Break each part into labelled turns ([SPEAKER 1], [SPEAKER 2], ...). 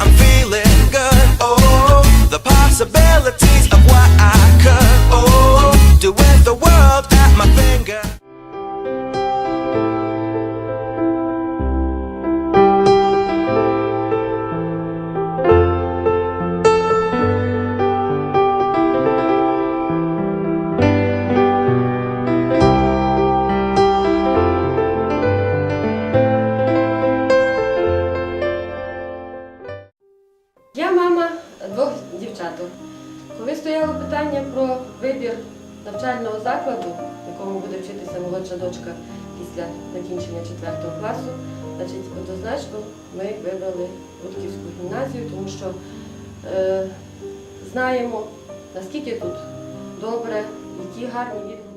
[SPEAKER 1] I'm feeling вибір навчального закладу, в якому буде вчитися молодша дочка після закінчення 4 класу, значить однозначно ми вибрали Рудківську гімназію, тому що е, знаємо, наскільки тут добре, які гарні відгуки.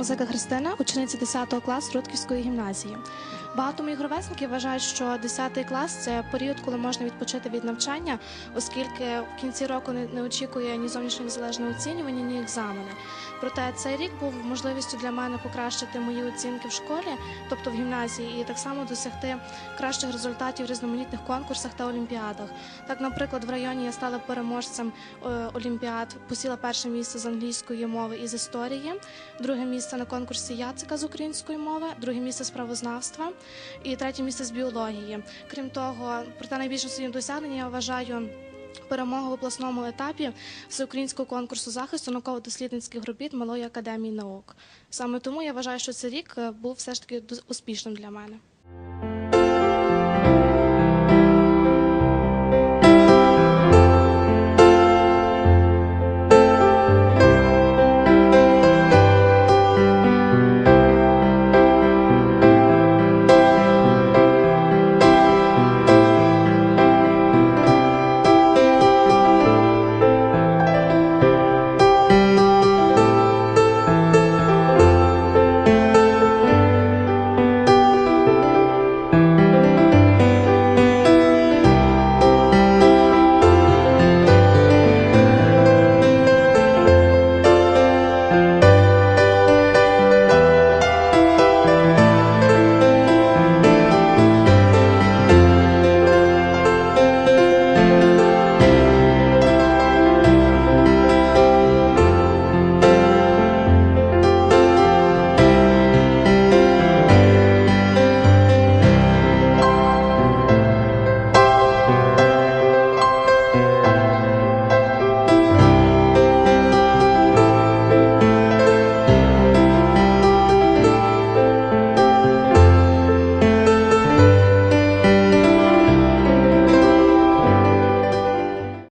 [SPEAKER 2] Музика Христина, учениця 10 класу Рудківської гімназії. Багато моїх ровесників вважають, що 10 клас це період, коли можна відпочити від навчання, оскільки в кінці року не, очікує ні зовнішнє незалежне оцінювання, ні екзамени. Проте цей рік був можливістю для мене покращити мої оцінки в школі, тобто в гімназії, і так само досягти кращих результатів в різноманітних конкурсах та олімпіадах. Так, наприклад, в районі я стала переможцем е, олімпіад, посіла перше місце з англійської мови і з історії, друге місце на конкурсі Яцика з української мови, друге місце з правознавства і третє місце з біології. Крім того, проте найбільше своїм досягнення я вважаю. Перемогу в обласному етапі всеукраїнського конкурсу захисту науково-дослідницьких робіт Малої академії наук. Саме тому я вважаю, що цей рік е, був все ж таки успішним для мене.